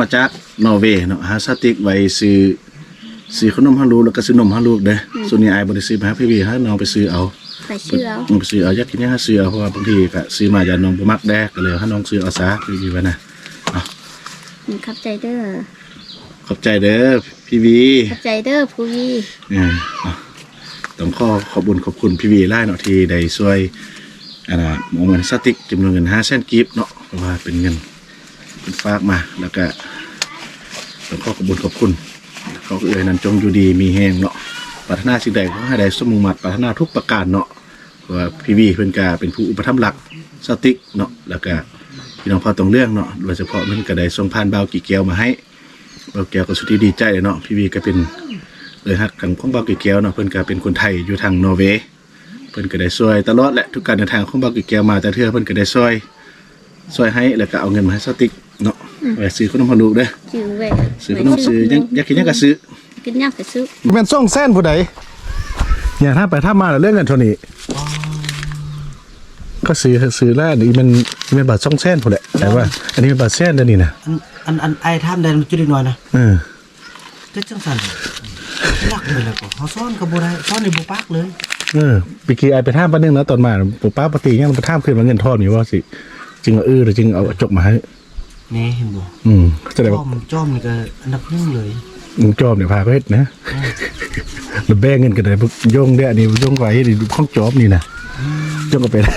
มาจากนอร์เวย์เนาะหาสติกไว้ซื้อซื้อขนมให้ลูกแล้วก็ซื้อนมให้ลูกเด้ออส่วนนี้อายบ่ได้ซื้อมาให้พี่วีให้น้องไปซื้อเอาไปเชื่อเอาอืมไปซื้อเอาอยากกินหยังให้ซื้อเอาเพราะว่าบางทีก็ซื้อมาอย่าน้องบ่มักแดกก็เลยให้น้องซื้อเอาซะพี่วีว่านะอืมขับใจเด้อขอบใจเด้อพี่วีขับใจเด้อผู้วีเออเอาต้องขอขอบคุญขอบคุณพี่วีหลายเนาะที่ได้ช่วยอันน่ะหมองเงินสติกจำนวนเงิน5แสนกีบเนาะเพราะว่าเป็นเงินเป็น ฝากมาแล้วก็ต้องขอขอบคุญขอบคุณเขาเอ่ยนั้นจงอยู่ดีมีแหงเนาะปรารถนาสิ่งใดก็ให้ได้สมุมัดปรารถนาทุกประการเนาะว่าพี่วีเพิ่นก็เป็นผู้อุปถัมภ์หลักสติกเนาะแล้วก็พี่น้องพอตรงเรื่องเนาะโดยเฉพาะมันก็ได้ส่งผ่านเบากี่แก้วมาให้เบาแก้วก็สุดที่ดีใจเลยเนาะพี่วีก็เป็นเลยฮักกันของเบากี่แก้วเนาะเพิ่นก็เป็นคนไทยอยู่ทางนอร์เวย์เพิ่นก็ได้ช่วยตลอดแหละทุกการเดินทางของเบากี่แก้วมาแต่เทื่อเพิ่นก็ได้ช่วย ช่วยให้แล้วก็เอาเงินมาให้สติกเนาะไว้ซื้อขนมให้ลูกเด้อชื่อไว้ซื้อขนมซื้อยังอยากกินหยังก็ซื้อกินย่างไปซื้อแม่นส่งแซนผู้ใดอย่าถ้าไปถ้ามาแล้วเรื่องกันเท่านี้ก็ซื้อซื้อแล้วอันนี่มันมันเป็นบัตรส่งแซนผู้ใดแต่ว่า อันนี้เป็นบัตรแซนเดี๋ยวนี้นะอันอันอันไอ้ท่ามแดนมันจุดอีกหน่อยนะเออก็จังสันลักเลยแล้วก็เขาซ่อนกับบัได้ซ่อนในบุปักเลยเออปีกี้ไอไปท่ามป้านึงนะตอนมาปู่ป้าปกติยังไปท่ามขึ้นมาเงินทอดนี่ว่าสิ จึงเอาเออหรือจึงเอาจบมาให้ นี่เห็นบ่อืมจะได้จ้ว่าอมจ้อมนี่ก็อันดับหนึ่งเลยมึงจอมเนี่ยพาไปเฮ็ดนะแล้วแบ่งเงินกันได้พวกโยงเด้อนี่โยงไว้นี่ข้องจอบนี่นะโยงก็ไปได้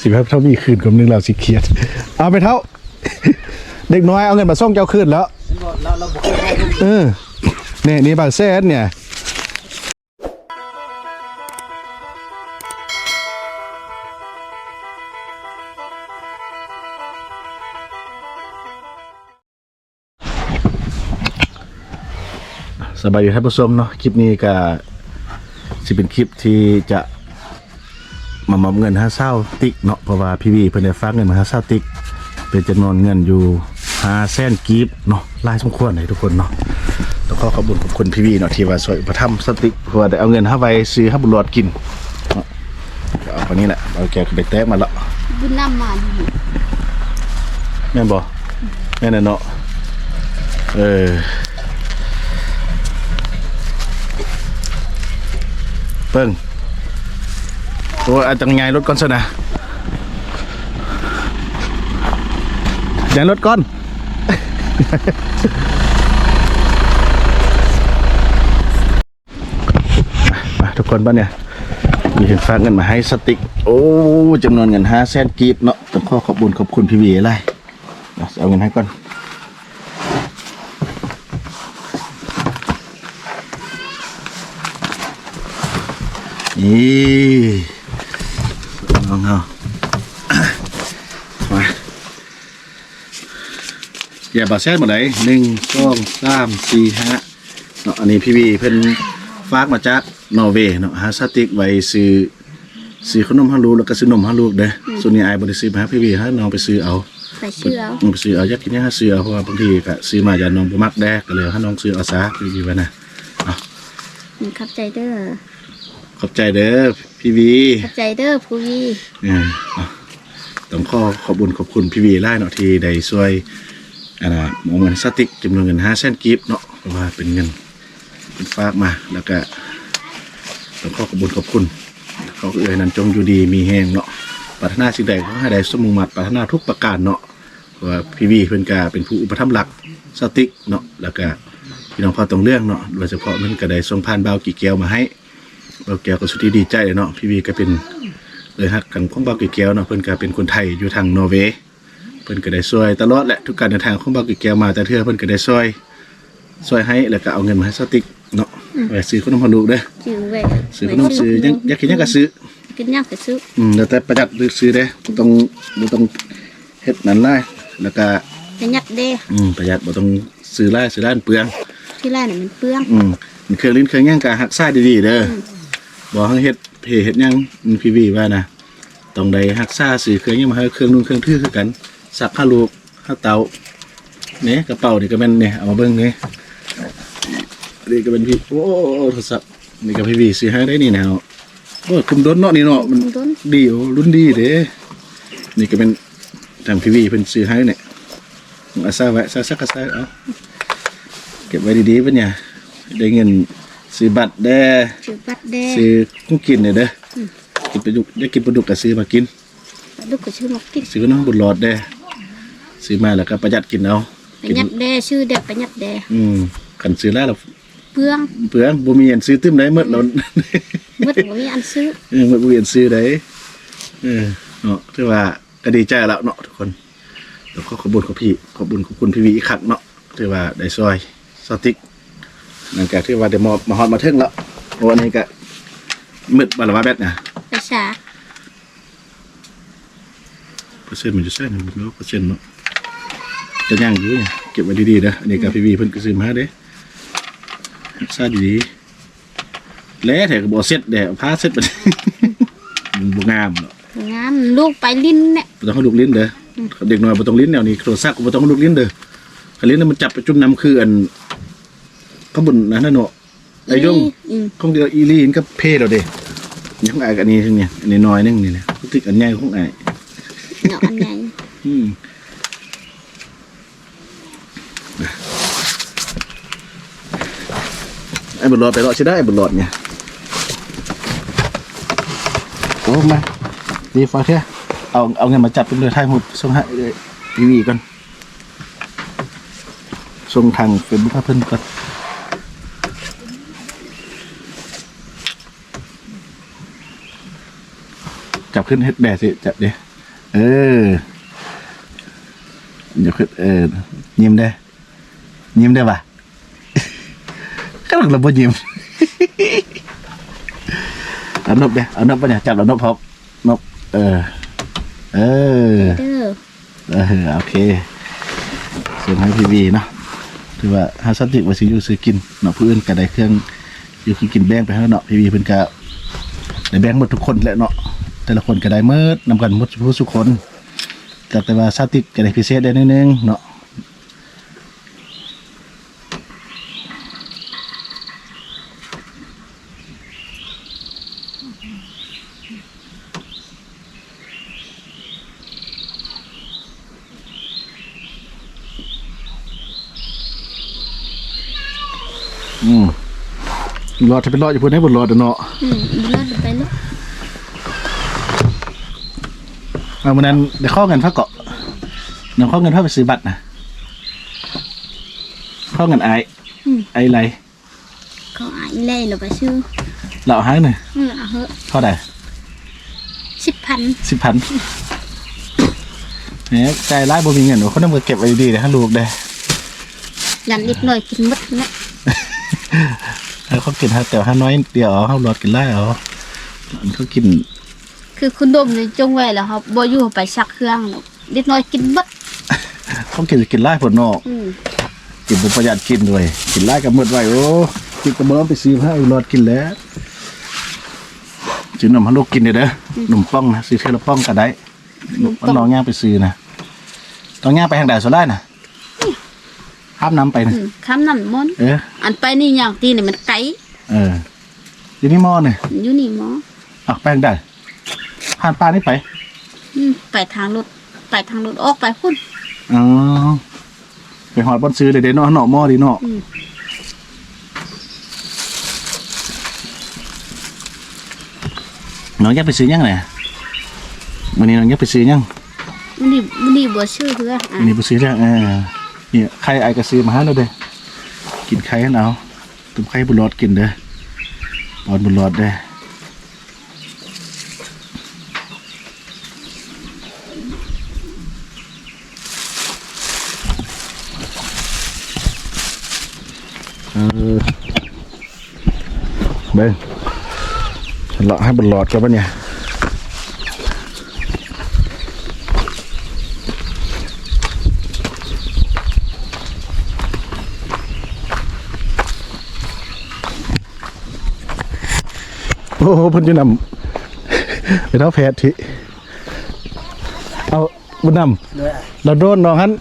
สิครับเท่ามีคืนกับนึงเราสิเครียดเอาไปเท่า เด็กน้อยเอาเงินมาส่งเจ้าคืนแล้ว เราเราบอกให้ได้เออเนี่ยนี่บางแสนเนี่ย สบายดีท่านผู้ชมเนาะคลิปนี้ก็สิเป็นคลิปที่จะมามอบเงินห้าเศร้าติ๊กเนาะเพราะว่าพี่วีเพิ่นได้ฝากเงินมาห้าเศร้าติ๊กเป็นจำนวนเงินอยู่ห้าแสนกีบเนาะหลายสมควรเลยทุกคนเนาะต้องขอขอบคุณขอบคุณพี่วีเนาะที่ว่าช่วยอุประทับสติกเพื่อได้เอาเงินห้าไปซื้อห้าบุญรอดกินเนาะก็เอาคนนี้แหละเอาแกก็ไปแตะมาแล้วบุญน้ำมันแม่นบ่แม่นน่ะเนาะเออ เปิ้งโอ้ยอาจจะไงรถก่อนซะนะย้ายรถก่อน มาทุกคนบ้านเนี่ย มีเห็นฝากเงินมาให้สติก โอ้จำนวนเงินห้าแสนกีบเนาะต้องขอขอบคุญขอบคุณพี่วีอะไรเดี๋ยวเอาเงินให้ก่อน นี่น้องเอามาอย่าบาดแซดหมดเลยหนึ่งสองสามสี่ห้าเนาะอันนี้พี่วีเพิ่นฝากมาจากนอร์เวย์เนาะหาสติกไว้ซื้อซื้อขนมให้ลูแล้วก็ซื้อนมให้ลูเด้อส่วนนี้อายบ่ได้ซื้อมาพี่วีให้น้องไปซื้อเอาไปเชื่อเอาไปซื้อเอาอยากกินหยังให้ซื้อเอาเพราะว่าบางทีก็ซื้อมาอย่าน้องบ่มักแดกก็เลยให้น้องซื้อเอาซะพี่วีว่านะอืมขับใจเด้อ ขอบใจเด้อพี่วีขับใจเด้อผู้วีเออเอาต้องขอขอบคุญขอบคุณพี่วีหลายเนาะที่ได้ช่วยอันน่ะหมองเงินสติกจำนวนเงิน5แสนกีบเนาะเพราะว่าเป็นเงินเป็นฝากมาแล้วก็ต้องขอขอบคุญขอบคุณเขาก็เอ่ยนั้นจงอยู่ดีมีแหงเนาะปรารถนาสิ่งใดก็ให้ได้สมมุงมัดปรารถนาทุกประการเนาะเพราะว่าพี่วีเพิ่นก็เป็นผู้อุปถัมภ์หลักสติกเนาะแล้วก็พี่น้องพอตรงเรื่องเนาะโดยเฉพาะมันก็ได้ส่งผ่านบ่าวกี่แก้วมาให้ บ่าวแก้วก็สุดที่ดีใจเลยเนาะพี่วีก็เป็นเลยฮักกันของบ่าวกี่แก้วเนาะเพิ่นก็เป็นคนไทยอยู่ทางนอร์เวย์เพิ่นก็ได้ช่วยตลอดแหละทุกการเดินทางของบ่าวกี่แก้วมาแต่เทื่อเพิ่นก็ได้ช่วยช่วยให้แล้วก็เอาเงินมาให้สติกเนาะไว้ซื้อขนมให้ลูกเด้อชื่อไว้ซื้อขนมซื้อยังอยากกินหยังก็ซื้อกินย่างไปซื้ออืมแล้วแต่ประหยัดซื้อเด้บ่ต้องบ่ต้องเฮ็ดนั่นได้แล้วก็จะยัดเด้อืมประหยัดบ่ต้องซื้อหลายซื้อหลายมันเปลืองที่แรกเนี่ยมันเปลืองอืมมันเครื่องลิ้นเครื่องหยังก็รักษาดีๆเด้อ อบ่ให้เฮ็ดเพเฮ็ดหยังมันพี่วีว่านะต้องได้รักษาซื้อเครื่องหยังมาให้เครื่องนุ่งเครื่องทื่อคือกันสักผ้าลูกผ้าเตาเนี่ยกระเป๋านี่ก็แม่นเนี่ยเอามาเบิ่งนี่นี่ก็เป็นพี่โอ้โทรศัพท์นี่ก็พี่วีซื้อให้ได้นี่แนวโอ้คุมดนเนาะนี่เนาะมันต้นดีโอ้รุ่นดีเด้นี่ก็เป็นทางพีวีเพิ่นซื้อให้เนี่ยอาซาไว้ซาซักกะซาเอาเก็บไว้ดีๆปะเนี่ยได้เงิน ซื้อบัตรแด้ชื่อปัดแดงซื้อกุ้งกินเนี่ยเด้อกินปลาดุกได้กินปลาดุกก็ซื้อมากินลูกก็ชื่อหมกกิ๊กซื้อน้ำบุญหลอดแด้ซื้อมาแล้วก็ประหยัดกินเอาไปยัดแดชื่อเด็กไปยัดแดอืมกันซื้อแล้วเราเปลืองเปลืองบ่มีอันซื้อตึ้มได้หมดแล้วหมดบ่มีอันซื้อเออหมดบ่มีอันซื้อได้เออเนาะถือว่าก็ดีใจแล้วเนาะทุกคนแล้วก็ขอบคุญขอบพี่ขอบคุญขอบคุณพี่วีอีกครั้งเนาะถือว่าได้ซอยสติก หลังจากที่ว่าได้มอบมาฮอดมาถึงแล้วโอ้อันนี้ก็มืดบาละว่าแบตนะไปฉากเปอร์เซ็นต์มันจะใช่หนึ่งร้อยเปอร์เซ็นต์เนาะจะย่างอยู่เนี่ยเก็บไว้ดีๆนะอันนี้กับพี่วีเพิ่นก็ซื้อมาให้เด้รักษาดีๆแล้วแต่ก็บ่เซ็ตแดดเอาผ้าเซ็ตไปมันบ่งามเนาะงามลูกไปลิ้นเนี่ยบ่ต้องให้ลูกลิ้นเด้ออเด็กน้อยบ่ต้องลิ้นแนวนี้โทรศัพท์ก็บ่ต้องให้ลูกลิ้นเด้อคันลิ้นน่ะมันจับไปจุ่มน้ำคืออัน ข้างบนนั้นน่ะเนาะไอ้ยงอืมคงเดียวอีลีนก็เพ่แล้วเด้ยังอายกับอันนี้ทึงเนี่ยอันนี้น้อยนึงนี่นะรู้สึกอันใหญ่ของอายเนาะอันใหญ่อืมไอ้บุญรอดไปรอดใช่ได้ไอ้บุญรอดเนี่ยโอ้มาดีฟ้าแค่เอาเอาเงินมาจับเป็นเรือไทยหมดส่งให้เลยทีวีก่อนส่งทางเป็นบุคคลเพิ่นก่อน ขึ้นเฮ็ดแบสิจับเด้เออเดี๋ยวขึ้นเออยิ้มได้ ยิ้มได้ปะก็ต้องระเบิดยิ้มเอานบเด้เอานบปะเนี่ยจับเอานบพร้อมนบเออ เออเด้อเออโอเคส่วนให้พีวีเนาะถือว่าฮาสติกว่าสิอยู่ซื้อกินเนาะผู้อื่นก็ได้เครื่องอยู่คือกินแบ่งไปให้เนาะพีวีเพิ่นก็ได้แบ่งหมดทุกคนแหละเนาะ แต่ละคนก็ได้เมิดนำกันหมดผู้ทุคนแต่แต่ว่าซาติกก็ได้พิเศษได้นิดนึงเนาะอืมรอดจะเป็นรอดอยู่เพิ่นให้บนรอดเนาะ อืมเลิศไปลูก เอาวันนั้นได้ข้อเงินพระเกาะนำข้อเงินพระไปซื้อบัตรนะข้อเงินไออืม ไอไรเขาอายเล่เราไปชื่อเราเอาให้หน่อยอืมเอาเหอะเท่าไหร่สิบพันสิบพันเนี่ยใจร้ายบ่มีเงินเขาต้องมาเก็บไว้ดีเลยให้ลูกได้ยันนิดหน่อยกินหมดเนี่ยให้เขากินฮะแต่ห้าน้อยเดียวเอาเขาหลอดกินไล่เอาอันเขากิน คือคุณดมเลยจงไว้แล้วครับบ่อยู่ไปซักเครื่องหรอกนิดหน่อยกินหมดเขากินกินไล่ผลนอกอืมกินบุประหยัดกินด้วย กินไล่กับหมดไว้โอ้กินกระเบื้องไปซื้อให้หลอดกินแล้วซื้อนมให้ลูกกินเด้อเด้ออนมป้องนะซื้อเท่าละป้องก็ได้มันน้องย่างไปซื้อนะต้องย่างไปทางใดสุดได้นะข้ามน้ำไปนะอืมคำน้ำมนต์เอออันไปนี่อย่างตีนี่มันไกลเอออยู่นี่หม้อเนี่ยอยู่นี่หมออะไปทางใด ผ่านป่านี่ไปอืมไปทางรถไปทางรถออกไปพุ่นอ๋อไปหอดบอนซื้อเลยเด้เนาะหน่อหม้อดีเนาะอืมน้องอยากไปซื้อยังไงวันนี้น้องอยากไปซื้อยังมันนี่มันนี่บ่ชื่อเพื่ออะวันนี้ไปซื้อยังเออเนี่ยไข่ไอายก็ซื้อมาให้เราเด้อกินไข่ให้เอาตุ้มไข่บุญรอดกินเด้อปอนบุญรอดเด้อเอ เบิ้งเลาะให้บุญรอดกันปะเนี่ยโอ้โหเพิ่นจะนำไปเท่าแพทย์ทีเอาบุญนำเราโดนน้องฮัน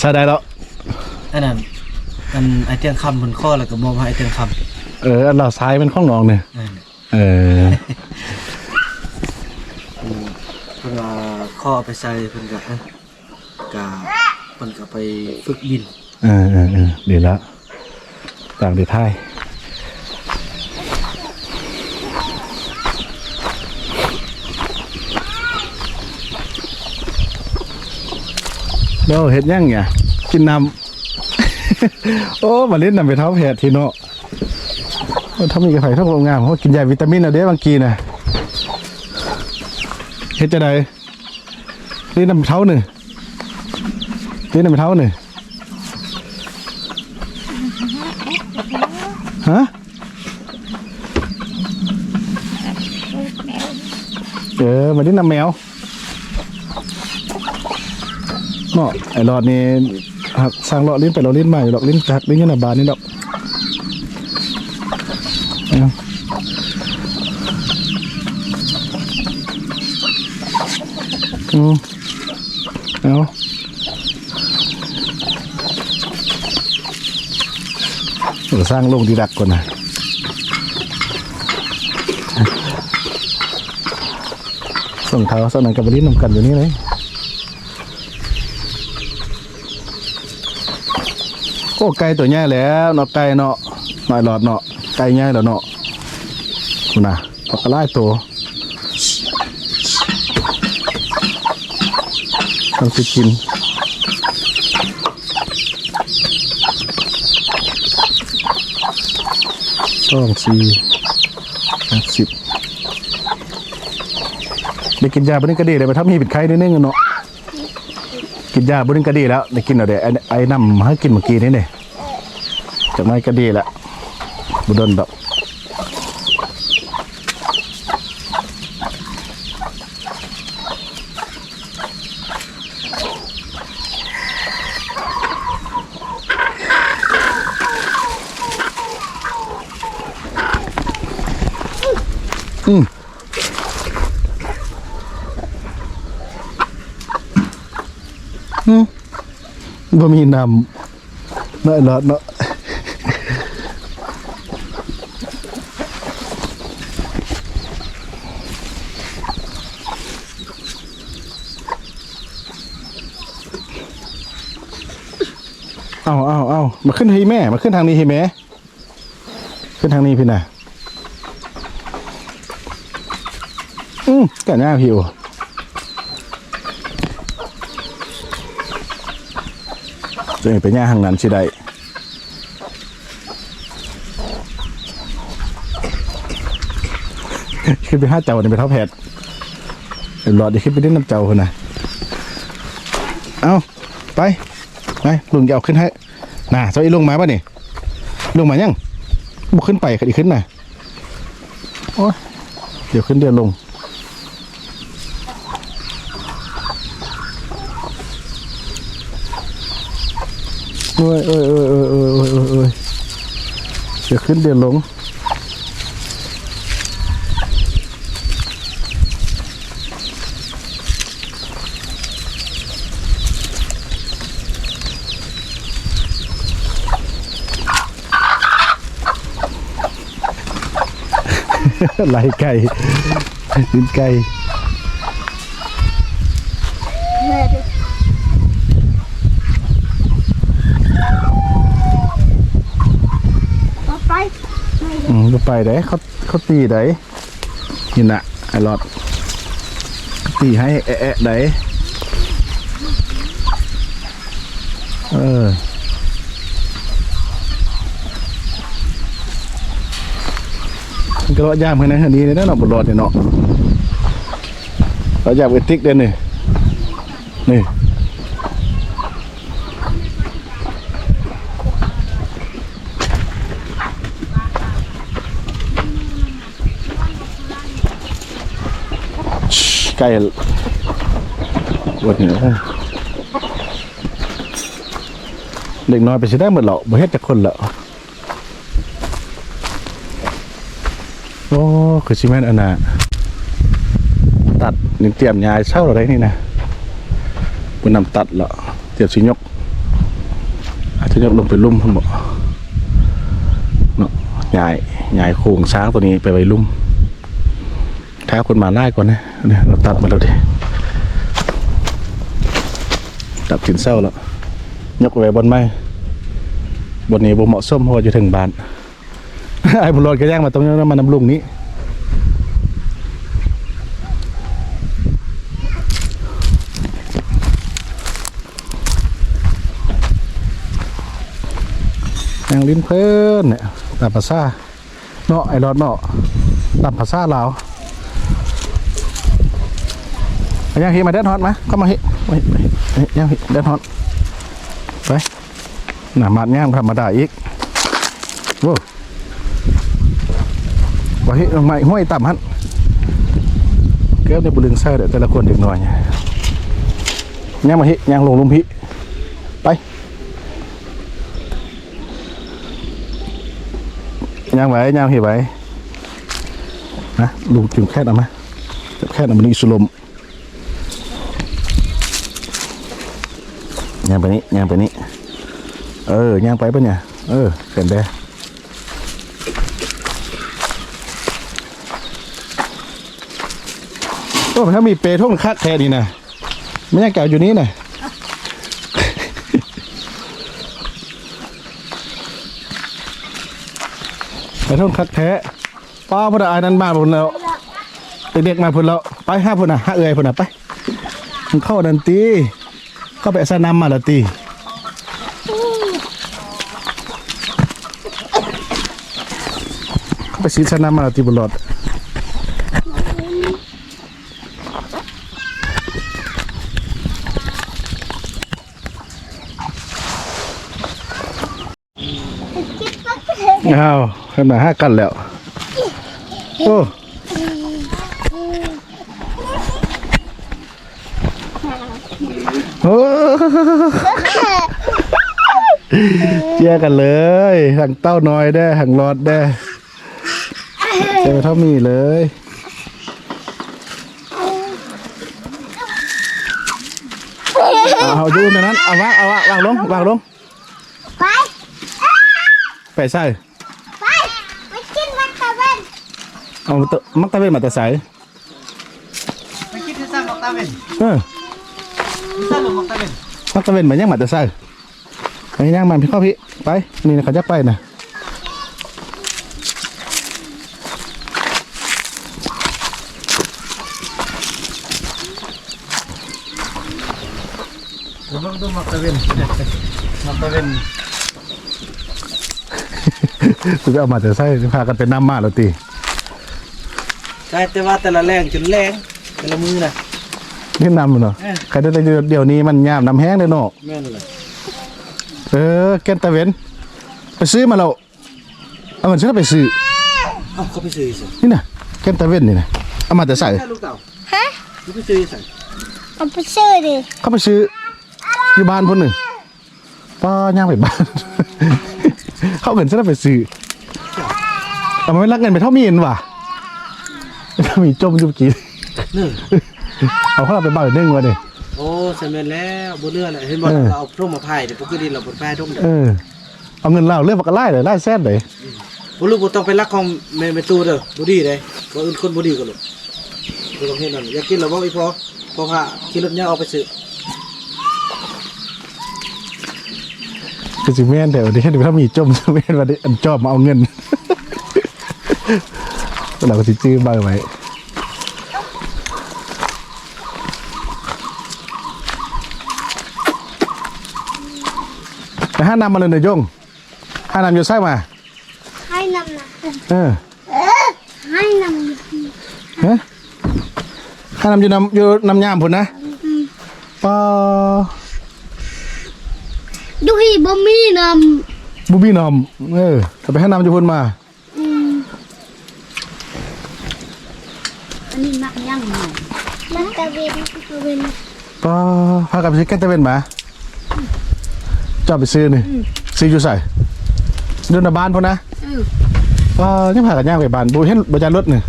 สาได้แล้วอันนั้นอันไอเตียงคำบนข้อแล้วก็มองมาไอเตียงค เอออันเราซ้ายเป็นข้องน้องเนี่ยำนั่นเออเพิ่นว่าข้อเอาไปใส่เพิ่นก็เอ้ยกะมันก็ไปฝึกบินเออเออเออดีแล้วต่างดีท้ายเราเห็ดยังไงกินน้ำ โอ้มาเล่นน้ำไปเท้าแผดทีเนาะ ถ้ามีกระไผ่ท้องโรงงามเพราะกินยาวิตามินเอาเด้บางกีน่ะเฮ็ดจะไดเล่น้ำเท้าหนึ่งเล่น้ำเท้าหนึ่งฮะเออมาดิ้นน้ำแมวเนาะไอ้หลอดนี่หักสร้างหลอดลิ้นไปเราลิ้นใหม่ดอกลิ้นหักลิ้นยันบานนี่ดอกเอาอืม เอาเออสร้างลงดีดักก่อนนะส่งเท้าส่งหนังกับบลิ้นนำกันอยู่นี่เลยโอ้ไก่ตัวใหญ่แล้วเนาะไก่เนาะหน่อยหลอดเนาะไก่ใหญ่แล้วเนาะคุณนะปลากระไล่ตัว ต้องสิกินสองสี่สิบได้กินยาบริกระดีเลยไปทำมีเป็นไข้นิดนึงเนาะกินยาบริกระดีแล้วได้กินเอาเดี๋ยวไอ้น้ำให้กินเมื่อกี้นี่เนี่ยจากไม่กระดีละบุดนดอก อืมอืมบ่มีน้ำนาะไอ้หลอดเนาะเอาเอาเอามาขึ้นให้แม่ มาขึ้นทางนี้ให้แม่ ขึ้นทางนี้พี่น่ะ อืมกันหน้าผิวจะไปย่าทางนั้นสิได้ขึ้นไปห้าเจ้าเนี่ยไปเท่าแพทย์เดี๋ยวรอเดี๋ยวขึ้นไปเล่นน้ำเจ้าคนน่ะเอาไปไปลุงจะเอาขึ้นให้น่ะเจ้าอีลงมาป่ะนี่ลงมายังบุกขึ้นไปกันขึ้นน่ะโอ้ยเดี๋ยวขึ้นเดี๋ยวลง โอ้ยโอ้ยโอ้ยโอ้ยโอ้ยโอ้ยโอ้ยเดี๋ยวขึ้นเดี๋ยวลงไหลไก่ลิ้นไก่ อืมจะไปได้เขาเขาตีได้นี่นะไอ้หลอดตีให้แอะแอะได้เออมันก็รอดยามขนาดนี้เลยนะเนาะบนรอดเนี่ยเนาะรอดยามเอติกเด่นนี่นี่ ใกล้วัดนี่นะเด็กน้อยไปสิได้หมดหรอกบ่เฮ็ดจักคนละโอ้คือสิแม่นอันน่ะตัดนี่เตรียมยายเช่าอะไรนี่นะบ่นำตัดละเตรียมสิยก อาจจะยกลงไปลุ่มพุ่นบ่เนาะยายยายโครงช้างตัวนี้ไปไว้ลุ่ม ถ้าคนมาไล่ก่อนนะเนี่ยเราตัดมาแล้วดิตัดกินเศร้าแล้วยกไว้บนไม้บนนี้บ่เหมาะสมเพราะอยู่ถึงบ้านไอ้บุญรอดก็ย่างมาตรงนี้แล้วมานำลุงนี้ย่างลิ้นเพิ่นเนี่ยตามภาษาเนาะไอ้รอดเนาะตามภาษาลาวเอา ย่างเฮมาเด็ดฮอตมาเข้ามาเฮ้ยย่างเฮเด็ดฮอตไปหนามาดย่างธรรมดาอีกโว้ว่าเฮ้ยลงมาห้วยต่ำฮันเก็ในบุลึงเซ่เดี๋ยวแต่ละคนเด็กน้อยเนี่ยย่างมาเฮ้ยย่างลงลุมพิไปย่างไว้ย่างเฮ้ยไว้นะลุงจุ่มแค่เอามาจับแค่เอามานี่สุลม ย่างไปนี้ย่างไปนี้ เออย่างไปปะเนี่ย เออเห็นได้โอ้ถ้ามีเปรท่งคักแค่นี้นะไม่ใช่เก่าอยู่นี้นะเปรท่งคักแท้ป้าพระอายนั้นมาพุ่นแล้วเด็กๆมาพุ่นแล้วไปห้าพุ่นน่ะห้าเอ่ยพุ่นน่ะไปมันเข้าดันตี เข้าไปสนามมาละตีเข้าไปซีสนามมาละตีบุญรอดอ้าวขนาดห้ากันแล้ว โอ้โอ้ เจียกันเลยหังเต้าน้อยได้หังรอดได้เจอเท่ามีเลยเอาดูในนั้นเอาวางเอาวางวางลงวางลงไปไปใส่ไปไปกินมันตะเวนเอามาเตอะมักตะเวนมาแต่ใส่ไปคิดที่สร้างของตาเวนเออที่สร้างของตาเวนมักตะเวนมายังมาแต่ใส่ ไปย่างมันพี่เข้าพี่ไปนี่นะเขาจะไปนะเดี๋ยวเบิ่งดูมักตาเวนมักตาเวนกูจะเอามาแต่ใส่พากันเป็นน้ำมาแล้วตีใช่แต่ว่าแต่ละแรงจนแรงแต่ละมือน่ะนี่น้ำมันเนาะเออใครได้แต่เดี๋ยวนี้มันยามน้ำแห้งเลยเนาะแม่นเลย เออแกนตะเวนไปซื้อมาแล้วเอาเงินฉันไปซื้อเอ้าเขาไปซื้อสินี่นะแกนตะเวนนี่นะเอามาแต่ใส่ใช่ลูกเต่าฮะลูกไปซื้อใส่เอาไปซื้อดิเขาไปซื้ออยู่บ้านพุ่นหนึ่งป้าย่างไปบ้าน เขาเอาเงินฉันไปซื้อแต่มันไม่รักเงินไปเท่ามีนว่ะมีจมอยู่เมื่อกี้นี่เอาเขาเราไปบ้านอีกนึ่งวะเนี่ย โอ้ใส่แม่นแล้วบ่เลือเลยเห็นบ่เออ เราเอาพร่มมาพายเดี๋ยวปกติเราบ่พายร่มเด้อเออเอาเงินเราเรื่องปากกาไล่เลยไล่แซดเลยบ่รู้บ่ต้องไปรักของแม่แม่ตู้เด้อบ่ดีเด้บ่อื่นคนบ่ดีก็ลูกบ่ต้องเฮ็ดนั่นอยากกินแล้วบ่อีพอพอพาขี่รถยางออกไปซื้อคือสิแม่นแต่วันนี้ถ้ามีจมแม่นวันนี้อันจอบมาเอาเงินเราก็สิจื้อบ้างไว้ แต่ห้านำมาเลยเนยยงห้านำอยู่ไส้มาให้นำนะเออให้นฮะห้านำอยู่นำอยู่นำยามพุ่นนะปอำดูฮีบ่มีนบุบี้นอมเออแต่ไปห้านำอยู่พุ่นมาำอืมอันนี้มักย่างหน่อยมันตะเวนตะเวนปอพากันไปซื้อแก้นตะเวนมา จอบไปซื้อนี่ซื้ออยู่ใส่เดินมาบ้านพุ่นนะเออว่ายังพากันย่างไปบ้านบูเห็นบรรจารถนี่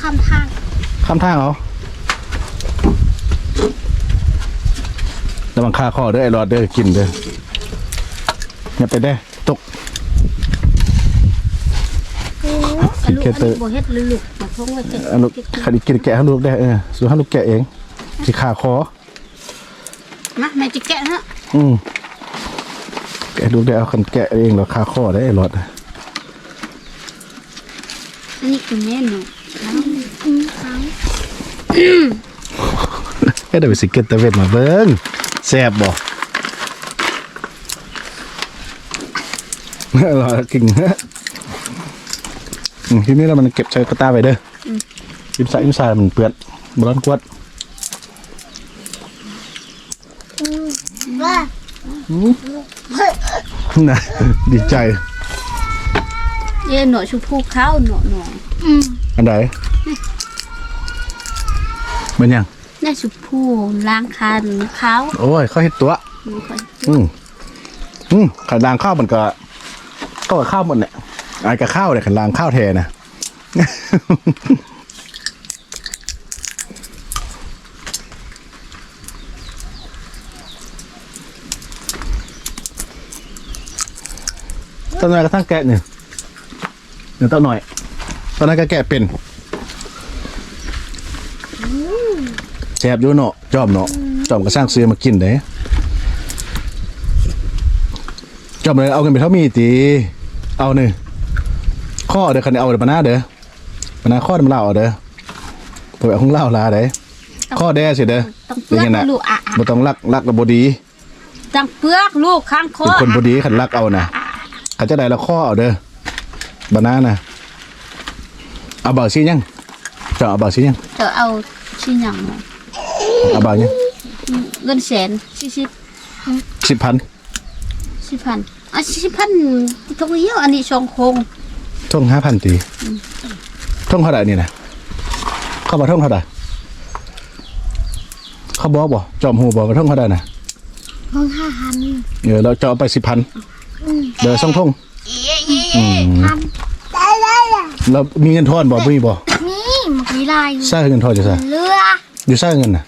คำทางข้ามทางเอาระวังคาคอเด้อไอ้รอดเด้อกินเด้ออย่าไปได้ตกกระลูกอันนี้บ่เฮ็ดลูกมาทงไว้เก็บอันลูกขันกินแกะให้ลูกได้เออส่วนให้ลูกแกะเองสิขาคอมาแม่จะแกะฮะอืม แกะดูได้เอาคันแกะเองเหราคาข้อได้ไอ้รถอันนี้คือแม่หนูอืมขายแค่ได้ไปสิเก็ตตะเวนมาเบิ้งแซ่บบ่อร่อยกิ่งอืมทีนี้เรามันเก็บใช้กระตาไปเด้ออยิ้มใส่ยิ้มใส่มันเปื้อนบร้อนกวดว่า นะดีใจ เย่หนูชุบผู้ข้าวหนูหนูอืมอันไหนมันยังน่าชุบผู้ล้างคันข้าวโอ้ยเขาเห็ดตัวหนูค่อยอืมอืมขันลางข้าวมันก็ก็กับข้าวหมดเนี่ยไอ้กับข้าวเนี่ยขันลางข้าวแทนนะ ตอนนั้นกระทั่งแกะเนี่ยเดี๋ยวต้นหน่อย ตอนนั้นก็แกะเป็นแซ่บอยู่เนาะจอมเนาะจอมก็สร้างซื้อมากินเด้จบเลยเอาเงินไปเท่ามีตีเอาหนึ่งข้อเด้อคันเอาเด้อปะหน้าเด้อปะหน้าข้อเด้อมาเล่าเอาเด้อตัวแบบของเล่าลาเด้อข้อแด้สิเด้อต้องเปลือกลูกอะบ่ต้องรักรักแล้วบ่ดีต้องเปลือกลูกข้างคอเป็นคนบ่ดีคันรักเอานะ คันจะได้ละข้อเอาเด้อปะหน้านะเอาเบาสิยังจะเอาเบาสิยังเธอเอาชิ้นหยังหนูเอาเบายังเงินแสนสี่สิบสิบพันสิบพันอะสิบพันทุกเยี่ยวอันนี้ชองคงท่องห้าพันตีท่องเท่าไหร่นี่นะเข้ามาท่องเท่าไหร่เขาบอกบ่จอมหูบอกว่าท่องเท่าไหร่นะห้องห้าพันเดี๋ยวเราจะเอาไปสิบพัน เดี๋ยวส่งทงอืมพันได้เลยอะเรามีเงินทอนบ่มีบ่นี่มันมีลายอยู่ใช่เงินทอนจะใช่เรืออยู่ใช่เงินน่ะ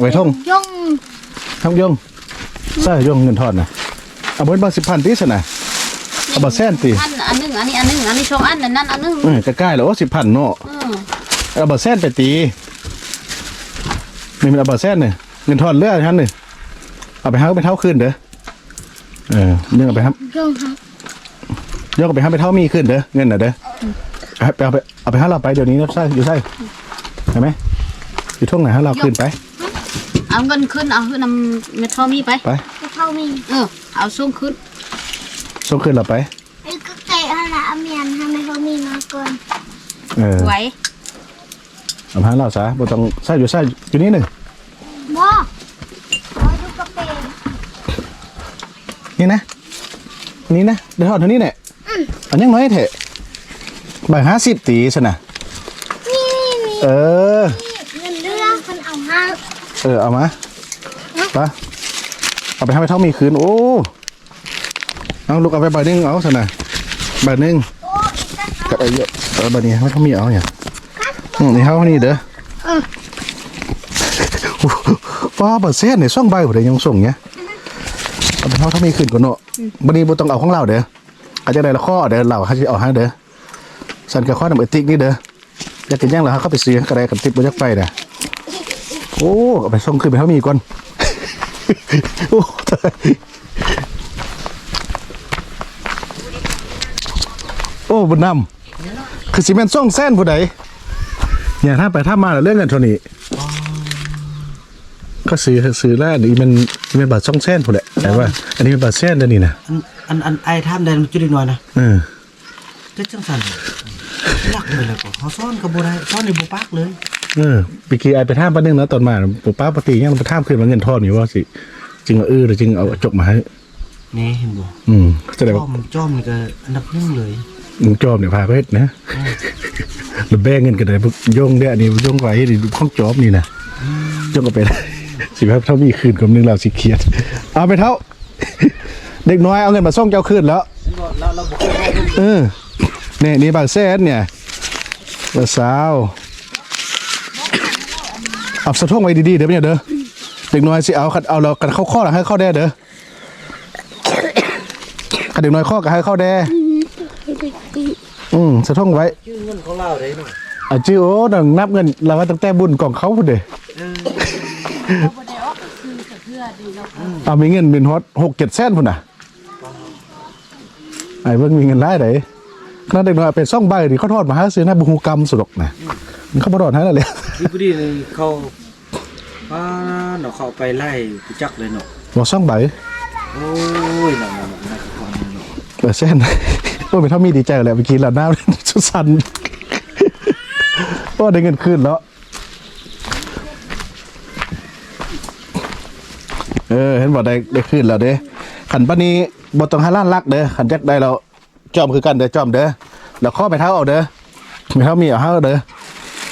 ไว้ทงย่องทำยงใช่ยงเงินทอนน่ะเอาเบิดบาสิบพันตีสนะเอาบาแสนตีอันอันหนึงอันนี้อันหนึงอันนี้ชองอันอันนั้นอันหนึงเออใกล้ๆแล้วว่าสิบพันเนาะอืมเอาบาแสนไปตีนี่มันเอาบาแสนเนี่ยเงินทอนเลือดท่านหนึ่งเอาไปห้าไปเท่าคืนเด้อ เออเรื่องเอาไปห้าย่องครับยกเอาไปห้าไปเท่ามีขึ้นเด้อเงินน่ะเด้อเอาไปเอาไปเอาไปห้าเราไปเดี๋ยวนี้นะใช่อยู่ใช่เห็นไหมอยู่ท่งไหนห้าเราขึ้นไป เอาเงินขึ้นเอาขึ้นนำเมทัลมีไปไปไม่เท่ามีเออเอาสูงขึ้นส่งขึ้นเราไปไอ้ก็เตะอะไรอาเมียนทำไมเขามีมาก่อนเออไหวเอาห้าเราซะบ่ต้องใส่อยู่ใส่อยู่นี่หนึ่ง บ่ขอดูกระเปง นี่นะ นี่นะ เดี๋ยวทอดเท่านี้แหละอันยังน้อยเถอะใบห้าสิบตีสนะนี่นี่เออ เงินเรือคนเอาห้าเออ เอามาไปเอาไปให้ไปเท่ามีคืน โอ้ เอาลูกเอาไปใบหนึงเอาสนะใบหนึงโอ้อีกแล้วกับไอ้เยอะเอาใบนี้ให้เท่ามีเอาเนี่ยอืมนี่เท่านี้เด้อป้าเปอร์เซ็นต์เนี่ยส่งใบผมเลยยังส่งเนี้ย เอาไปเท่าเท่ามีคืนก่อนเนาะบันนี้บ่ต้องเอาของเราเด้ออาจจะได้ละข้อเด้อเราเขาจะเอาให้เด้อสันกับข้อนำเอติกนี่เด้ออยากกินย่างเหราเข้าไปซื้อกระไรกับติดบนยักไฟเด้อโอ้เอาไปส่งขึ้นไปเท่ามีก่อนโอ้ตายโอ้บุญนำคือสิเมนส่งแซนผู้ใดเนี่ยถ้าไปถ้ามาแล้วเรื่องเงินเท่านี้ก็ซื้อซื้อแล้วนี่มัน มันบัตรส่งแซนผู้ใดแต่ว่า อันนี้เป็นบัตรแซนเดี๋ยวนี้นะอันอันอันไอ้ท่ามแดนมันจุดนิดหน่อยนะเออเจ๊จังสันรักเลยแล้วก็เขาซ่อนกับโบได้ซ่อนในโบปักเลยเออปีกี้ไอไปท่ามป้านึงนะตอนมาปุ๊ป้าปกติยังไปท่ามขึ้นมาเงินทอนอยู่ว่าสิจึงเอาเออหรือจึงเอาจกมาให้นี่เห็นบ่อืมจะได้จ้ว่าอมจ้อมนี่ก็อันดับหนึ่งเลยมึงจอมเนี่ยพาไปเฮ็ดนะแล้วแบ่งเงินกันได้พวกโยงเนี่ยอันนี้โยงไว้นี่ข้องจอบนี่นะโยงก็ไปได้ สิครับเท่ามีคืนกับนึงเราสิเครียด เอาไปเท่า เด็กน้อยเอาเงินมาส่งเจ้าคืนแล้วเราเราบอกให้เออเนี่ยนี่บางแสนเนี่ยบางสาวเอาสะทงไว้ดีๆเด้อเนี่ยเด้อเด็กน้อยสิเอาคัดเอาเรากันเข้าข้อหลังให้เข้าแด้เด้อคันเด็กน้อยข้อก็ให้เข้าแด้อืมสะทงไว้ชื่อเงินของเราเลยนี่อาจิโอดังนับเงินเราว่าตั้งแต่บุญกล่องเขาพุ่นเด้ เอามีเงินเป็นฮอตหกเจ็ดแสนพุ่นน่ะไอ้เบิ่งมีเงินหลายไดขนาดเด็กน้อยเป็นซ่องใบนี่เขาทอดมาหาซื้อหน้าบุหูกรรมสุดอกนะมันเขาบ่ทอดให้แล้วเลยนี่พอดีเลยเขาป้าเนาะเขาไปไล่กูจักเลยเนาะบ่ซ่องใบโอ้ยเนาะเนาะเนาะเนาะเนาะเปอร์เซ็นต์ว่าเป็นเท่ามีดีใจแหละเมื่อกี้เราหน้าสุดสันว่าได้เงินคืนแล้ว เออ เห็นบอกได้ได้คืนแล้วเด้ขันปานนี้บ่ต้องหาล้านลักเด้อขันแจ็คได้แล้วจอมคือกันเด้อจอมเด้อแล้วข้อไปเท้าเอาเด้อไม่เท่ามีเอาเฮาเด้อ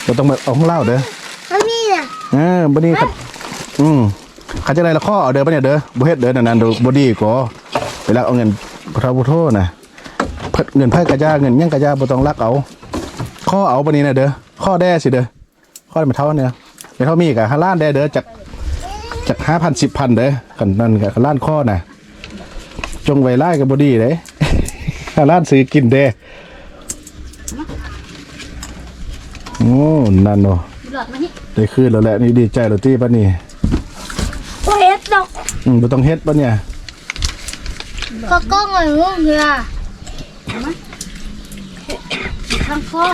บ่ต้องมาเอาของเล่าเด้อไม่มีน่ะเออบันนี้ขัดอืมขัดจะได้ละข้อเอาเด้อปะเนี่ยเด้อบ่เฮ็ดเด้อนั่นๆดูบ่ดีก็ไปลักเอาเงินพระพุทโธน่ะเพิ่นเงินไผกระยาเงินหยังกระยาบ่ต้องลักเอาข้อเอาปะนี้น่ะเด้อข้อแด้สิเด้อข้อมันเท่าเนี่ยไม่เท่ามีกะห้าล้านแด้เด้อจาก จาก5,000 10,000เด้อกันนั่นกะล้านข้อน่ะจงไว้ไล่ก็บ่ดีเด้ห้าล้านซื้อกินเด้โอ้นั่นเนาะหลอดมานี่ได้คืนแล้วแหละนี่ดีใจแล้วที่ปะนี่โอ้เฮ็ดดอกอืมบ่ต้องเฮ็ดปะเนี่ยก็ก็งอยงงเหือข้างคอ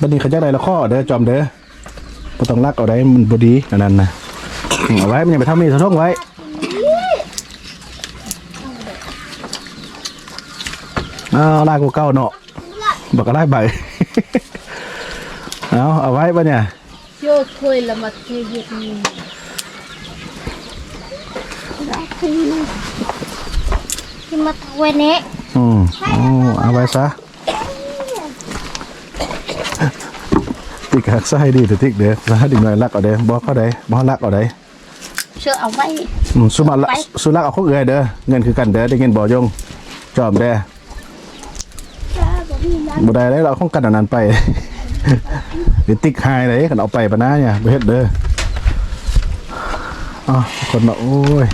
ปะนี่เขาจะได้ละข้อเด้อจอมเด้อ บ่ต้องรักเอาได้มันบ่ดีอันนั้นนะอืมเอาไว้มันยังไปทำนี่สะท้องไว้เอาลายกูเก่าเนาะบอกก็ได้ใบเอาเอาไว้ปะเนี่ยโยคุยละมาเทเย็ดนี่ที่มาตะเวนเนี้อืมเอาเอาไว้ซะ ติ๊กหักซะให้ดีแต่ติ๊กเด้อแล้วให้ดิ่งหน่อยรักเอาเด้อบ่เขาได้บ่รักเอาได้เชื่อเอาไว้อืมสุมาละไปสุรักเอาข้อเอื้อยเด้อเงินคือกันเด้อได้เงินบ่อยงจอมเด้อบ่ได้แล้วเราเอาของกันอันนั้นไปหรือติ๊กไฮเลยกันเอาไปปะนะเนี่ยบ่เฮ็ดเด้ออ๋อคนเนาะโอ้ย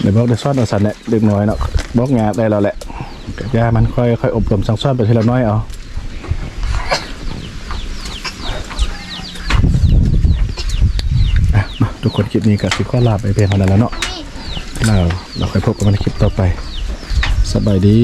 เดี๋ยวบอกได้ซ่อนเอาสันแหละเด็กน้อยเนาะบอกงานได้แล้วแหละก็ย่ามันค่อยค่อยอบรมสั่งสอนไปทีละน้อยเอาอะ คนคลิปนี้ก็สิขอลาไปเพียงเท่านั้นแล้วเนาะเราเราค่อยพบกันในคลิปต่อไป สบายดี